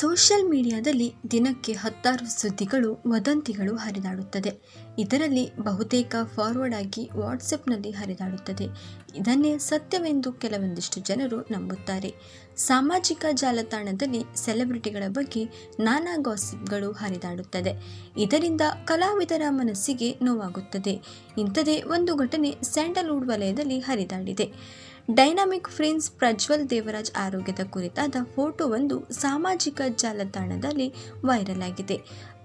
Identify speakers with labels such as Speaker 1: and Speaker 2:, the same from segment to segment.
Speaker 1: Social ಮೀಡಿಯಾದಲ್ಲಿ ದಿನಕ್ಕೆ ಹತ್ತಾರು ಸುದ್ದಿಗಳು, ವದಂತಿಗಳು ಹರಿದಾಡುತ್ತದೆ. ಇದರಲ್ಲಿ ಬಹುತೇಕ ಫಾರ್ವರ್ಡ್ ಆಗಿ ವಾಟ್ಸಪ್ನಲ್ಲಿ ಹರಿದಾಡುತ್ತದೆ. ಇದನ್ನೇ ಸತ್ಯವೆಂದು ಕೆಲವೊಂದಿಷ್ಟು ಜನರು ನಂಬುತ್ತಾರೆ. ಸಾಮಾಜಿಕ ಜಾಲತಾಣದಲ್ಲಿ ಸೆಲೆಬ್ರಿಟಿಗಳ ಬಗ್ಗೆ ನಾನಾ ಗಾಸಿಪ್ಗಳು ಹರಿದಾಡುತ್ತದೆ. ಇದರಿಂದ ಕಲಾವಿದರ ಮನಸ್ಸಿಗೆ ನೋವಾಗುತ್ತದೆ. ಇಂಥದೇ ಒಂದು ಘಟನೆ ಸ್ಯಾಂಡಲ್ವುಡ್ ವಲಯದಲ್ಲಿ ಹರಿದಾಡಿದೆ. ಡೈನಾಮಿಕ್ ಫ್ರೆಂಡ್ಸ್ ಪ್ರಜ್ವಲ್ ದೇವರಾಜ್ ಆರೋಗ್ಯದ ಕುರಿತಾದ ಫೋಟೋವೊಂದು ಸಾಮಾಜಿಕ ಜಾಲತಾಣದಲ್ಲಿ ವೈರಲ್ ಆಗಿದೆ.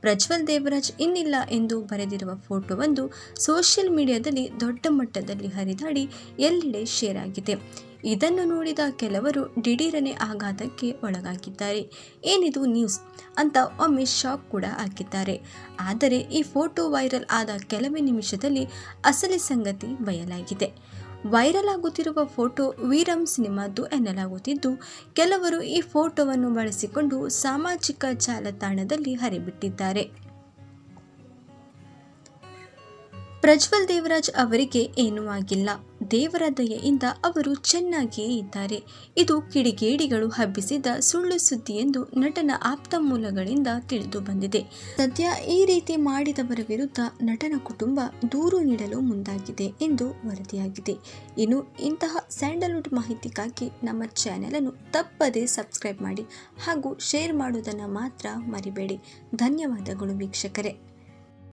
Speaker 1: ಪ್ರಜ್ವಲ್ ದೇವರಾಜ್ ಇನ್ನಿಲ್ಲ ಎಂದು ಬರೆದಿರುವ ಫೋಟೋವೊಂದು ಸೋಷಿಯಲ್ ಮೀಡಿಯಾದಲ್ಲಿ ದೊಡ್ಡ ಮಟ್ಟದಲ್ಲಿ ಹರಿದಾಡಿ ಎಲ್ಲೆಡೆ ಶೇರ್ ಆಗಿದೆ. ಇದನ್ನು ನೋಡಿದ ಕೆಲವರು ದಿಢೀರನೆ ಆಘಾತಕ್ಕೆ ಒಳಗಾಗಿದ್ದಾರೆ. ಏನಿದು ನ್ಯೂಸ್? ಅಂತ ಒಮ್ಮೆ ಶಾಕ್ ಕೂಡ ಹಾಕಿದ್ದಾರೆ. ಆದರೆ ಈ ಫೋಟೋ ವೈರಲ್ ಆದ ಕೆಲವೇ ನಿಮಿಷದಲ್ಲಿ ಅಸಲಿ ಸಂಗತಿ ಬಯಲಾಗಿದೆ. ವೈರಲ್ ಆಗುತ್ತಿರುವ ಫೋಟೋ ವೀರಂ ಸಿನಿಮಾದ್ದು ಎನ್ನಲಾಗುತ್ತಿದ್ದು, ಕೆಲವರು ಈ ಫೋಟೋವನ್ನು ಬಳಸಿಕೊಂಡು ಸಾಮಾಜಿಕ ಜಾಲತಾಣದಲ್ಲಿ ಹರಿಬಿಟ್ಟಿದ್ದಾರೆ. ಪ್ರಜ್ವಲ್ ದೇವರಾಜ್ ಅವರಿಗೆ ಏನೂ ಆಗಿಲ್ಲ. ದೇವರ ದಯೆಯಿಂದ ಅವರು ಚೆನ್ನಾಗಿಯೇ ಇದ್ದಾರೆ. ಇದು ಕಿಡಿಗೇಡಿಗಳು ಹಬ್ಬಿಸಿದ ಸುಳ್ಳು ಸುದ್ದಿ ಎಂದು ನಟನ ಆಪ್ತ ಮೂಲಗಳಿಂದ ತಿಳಿದು ಬಂದಿದೆ. ಸದ್ಯ ಈ ರೀತಿ ಮಾಡಿದವರ ವಿರುದ್ಧ ನಟನ ಕುಟುಂಬ ದೂರು ನೀಡಲು ಮುಂದಾಗಿದೆ ಎಂದು ವರದಿಯಾಗಿದೆ. ಇನ್ನು ಇಂತಹ ಸ್ಯಾಂಡಲ್ವುಡ್ ಮಾಹಿತಿಗಾಗಿ ನಮ್ಮ ಚಾನೆಲ್ ಅನ್ನು ತಪ್ಪದೇ ಸಬ್ಸ್ಕ್ರೈಬ್ ಮಾಡಿ ಹಾಗೂ ಶೇರ್ ಮಾಡುವುದನ್ನು ಮಾತ್ರ ಮರಿಬೇಡಿ. ಧನ್ಯವಾದಗಳು ವೀಕ್ಷಕರೇ.